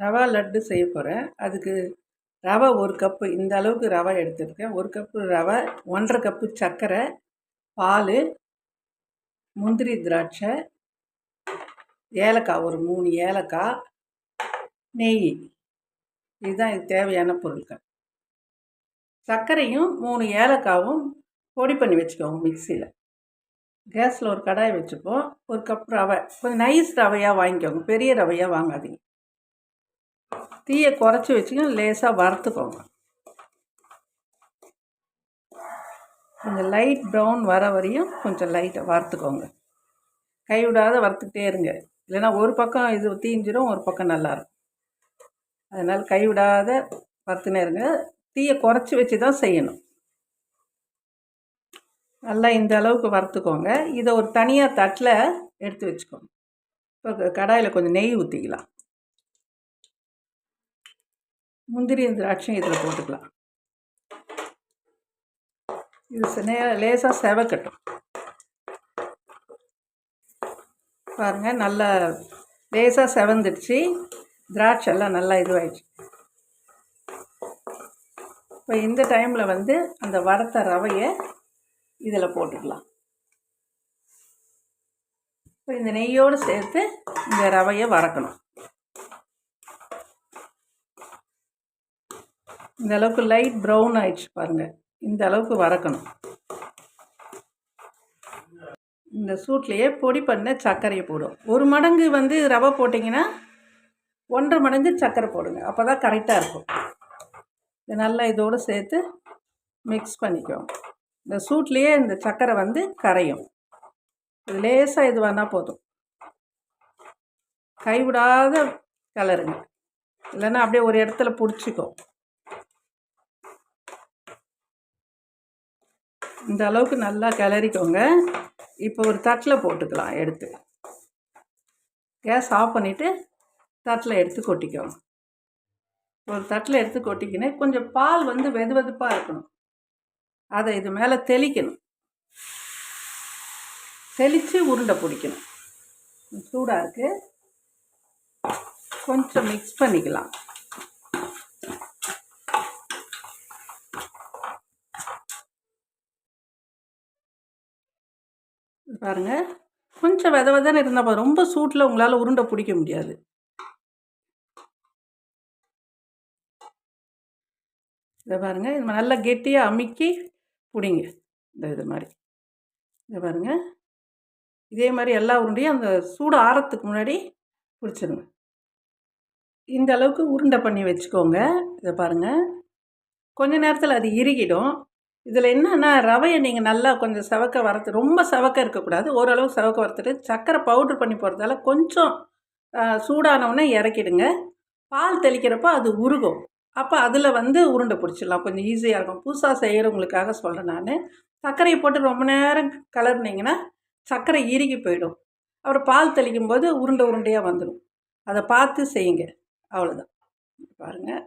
ரவா லட்டு செய்ய போகிறேன் அதுக்கு ரவை ஒரு கப்பு இந்த அளவுக்கு ரவை எடுத்துருக்கேன். ஒரு கப்பு ரவை ஒன்றரை கப்பு சர்க்கரை பால் முந்திரி திராட்சை ஏலக்காய் ஒரு மூணு ஏலக்காய் நெய். இதுதான் இது தேவையான பொருட்கள். சர்க்கரையும் மூணு ஏலக்காவும் பொடி பண்ணி வச்சுக்கோங்க மிக்சியில் கேஸில் ஒரு கடாய் வச்சுப்போம். ஒரு கப் ரவை கொஞ்சம் நைஸ் ரவையாக வாங்கிக்கோங்க. பெரிய ரவையாக வாங்காதீங்க. தீயை குறைச்சி வச்சுக்கோங்க லேசாக வறுத்துக்கோங்க. கொஞ்சம் லைட் ப்ரௌன் வர வரையும் கொஞ்சம் லைட்டாக வறுத்துக்கோங்க. கைவிடாத வறுத்துக்கிட்டே இருங்க. இல்லைன்னா ஒரு பக்கம் இது தீஞ்சிடும் ஒரு பக்கம் நல்லாயிருக்கும் அதனால் கைவிடாத வறுத்துனே இருங்க. தீயை குறைச்சி வச்சு தான் செய்யணும். நல்லா இந்த அளவுக்கு வறுத்துக்கோங்க. இதை ஒரு தனியாக தட்டில் எடுத்து வச்சுக்கோங்க. இப்போ கடாயில் கொஞ்சம் நெய் ஊற்றிக்கலாம் முந்திரி திராட்சையும் இதில் போட்டுக்கலாம். இது நே லேசாக செவக்கட்டும் பாருங்கள் நல்லா லேசாக செவந்துடுச்சு. திராட்சை எல்லாம் நல்லா இதுவாகிடுச்சு இப்போ இந்த டைமில் வந்து அந்த வறுத்த ரவையை இதில் போட்டுக்கலாம். இப்போ இந்த நெய்யோடு சேர்த்து இந்த ரவையை வறக்கணும் இந்த அளவுக்கு லைட் ப்ரௌன் ஆயிடுச்சு பாருங்கள் இந்த அளவுக்கு வறக்கணும். இந்த சூட்லேயே பொடி பண்ண சர்க்கரையை போடும். ஒரு மடங்கு வந்து ரவை போட்டிங்கன்னா ஒன்றரை மடங்கு சர்க்கரை போடுங்க. அப்போ தான் கரெக்டாக இருக்கும். இது நல்லா இதோடு சேர்த்து மிக்ஸ் பண்ணிக்குவோம் இந்த சூட்லேயே இந்த சர்க்கரை வந்து கரையும். இது லேசாக இது வேணால் போதும். கைவிடாத கலருங்க இல்லைன்னா அப்படியே ஒரு இடத்துல பிடிச்சிக்கும். இந்த அளவுக்கு நல்லா கிளறிக்கோங்க. இப்போ ஒரு தட்டில் போட்டுக்கலாம் எடுத்து. கேஸ் ஆஃப் பண்ணிவிட்டு தட்டில் எடுத்து கொட்டிக்கோங்க. ஒரு தட்டில் எடுத்து கொட்டிக்கினே கொஞ்சம் பால் வந்து வெது வெதுப்பாக இருக்கணும். அதை இது மேலே தெளிக்கணும். தெளித்து உருண்டை பிடிக்கணும். சூடாக இருக்குது கொஞ்சம் மிக்ஸ் பண்ணிக்கலாம். பாருங்கள் கொஞ்சம் வித விதன்னு இருந்தால் ரொம்ப சூட்டில் உங்களால் உருண்டை பிடிக்க முடியாது. இதை பாருங்கள் இது நல்லா கெட்டியாக அமுக்கி பிடிங்க. இந்த இது மாதிரி. இதை பாருங்கள் இதே மாதிரி எல்லா உருண்டையும் அந்த சூடு ஆறத்துக்கு முன்னாடி பிடிச்சிருங்க. இந்த அளவுக்கு உருண்டை பண்ணி வச்சுக்கோங்க. இதை பாருங்கள் கொஞ்ச நேரத்தில் அது இறுகிடும். இதில் என்னென்னா ரவையை நீங்கள் நல்லா கொஞ்சம் செவக்க வறுத்து ரொம்ப செவக்க இருக்கக்கூடாது. ஓரளவு செவக்க வறுத்துட்டு சர்க்கரை பவுட்ரு பண்ணி போகிறதால கொஞ்சம் சூடானவுடனே இறக்கிடுங்க. பால் தெளிக்கிறப்போ அது உருகும். அப்போ அதில் வந்து உருண்டை பிடிச்சிடலாம். கொஞ்சம் ஈஸியாக இருக்கும். புதுசாக செய்கிறவங்களுக்காக சொல்கிறேன் நான். சர்க்கரையை போட்டு ரொம்ப நேரம் கலர்னிங்கன்னா சர்க்கரை இறுகி போயிடும். அப்புறம் பால் தெளிக்கும் போது உருண்டை உருண்டையாக வந்துடும் அதை பார்த்து செய்யுங்க. அவ்வளோதான் பாருங்கள்